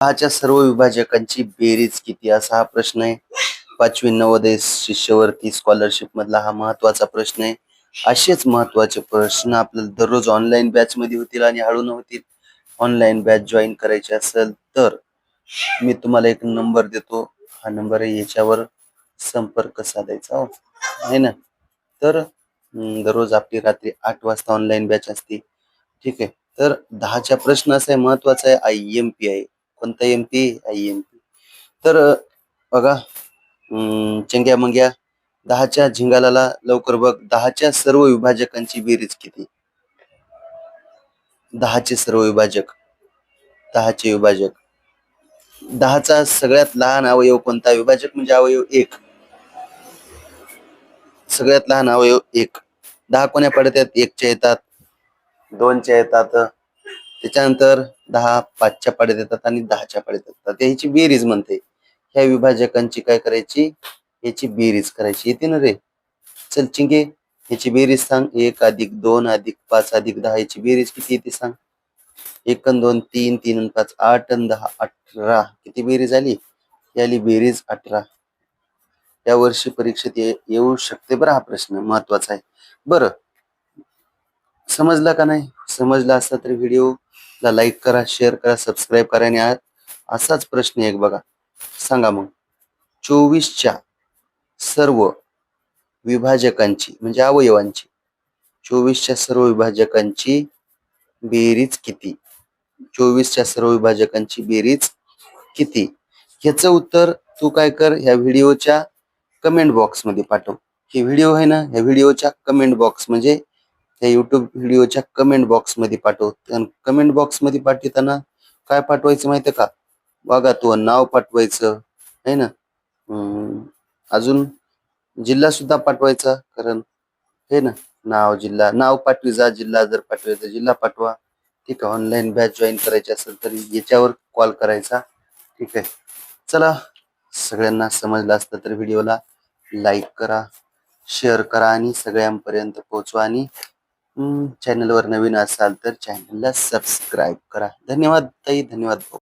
दहाच्या सर्व विभाजकांची बेरीज किती? असा हा प्रश्न आहे. पाचवी नवोदय शिष्यवृत्ती स्कॉलरशिप मधला हा महत्त्वाचा प्रश्न आहे. असेच महत्त्वाचे प्रश्न आपल्याला दररोज ऑनलाईन बॅच मध्ये होतील आणि हळून होतील. ऑनलाईन बॅच जॉईन करायची असेल तर मी तुम्हाला एक नंबर देतो. हा नंबर आहे याच्यावर संपर्क साधायचा हो. आहे ना? तर दररोज आपली रात्री आठ वाजता ऑनलाईन बॅच असते. ठीक आहे. तर दहाच्या प्रश्न असा आहे महत्त्वाचा आहे आय एम पी आय कोणता M P I M P तर बघा चंग्या मंग्या दहाच्या झिंगालाला लवकर बघ. दहाच्या सर्व विभाजकांची बेरीज किती? दहाचे सर्व विभाजक. दहाचे विभाजक. दहाचा सगळ्यात लहान अवयव कोणता? विभाजक म्हणजे अवयव एक. सगळ्यात लहान अवयव एक. दहा कोण्या पडतात एकच्या येतात. दोनच्या येतात. त्याच्यानंतर दहा पाचच्या पाड्यात येतात आणि दहाच्या पाड्यात येतात ह्याची बेरीज म्हणते. ह्या विभाजकांची काय करायची? याची बेरीज करायची. येते ना रे? चल चिंगे याची बेरीज सांग. एक अधिक दोन अधिक पाच अधिक दहा याची बेरीज किती येते सांग? एक अन दोन तीन तीन अन पाच आठ अन दहा अठरा. किती बेरीज आली? ही आली बेरीज अठरा. या वर्षी परीक्षेत येऊ शकते बरं हा प्रश्न. महत्त्वाचा आहे. बरं. समजला का नाही? समजला असला तर ला लाईक करा शेअर करा सबस्क्राईब करा आणि असाच प्रश्न एक बघा. सांगा मग. चोवीसच्या सर्व विभाजकांची म्हणजे अवयवांची चोवीसच्या सर्व विभाजकांची बेरीज किती? चोवीसच्या सर्व विभाजकांची बेरीज किती? ह्याचं उत्तर तू काय कर ह्या व्हिडिओच्या कमेंट बॉक्समध्ये पाठव. हे व्हिडिओ आहे ना ह्या व्हिडिओच्या कमेंट बॉक्स म्हणजे त्या युट्यूब व्हिडिओच्या कमेंट बॉक्समध्ये पाठव. कमेंट बॉक्समध्ये पाठवताना काय पाठवायचं माहितीये का? बघा तू नाव पाठवायचं आहे ना? अजून जिल्हा सुद्धा पाठवायचा कारण हे ना? नाव जिल्हा नाव पाठवी जा जिल्हा जर पाठवायचा जिल्हा पाठवा. ठीक आहे ऑनलाईन बॅच जॉईन करायची असेल तर याच्यावर कॉल करायचा. ठीक आहे. चला सगळ्यांना समजलं असतं तर व्हिडिओला लाईक करा शेअर करा आणि सगळ्यांपर्यंत पोहोचवा आणि चॅनलवर नवीन असाल तर चॅनलला सबस्क्राईब करा. धन्यवाद ताई धन्यवाद भाऊ.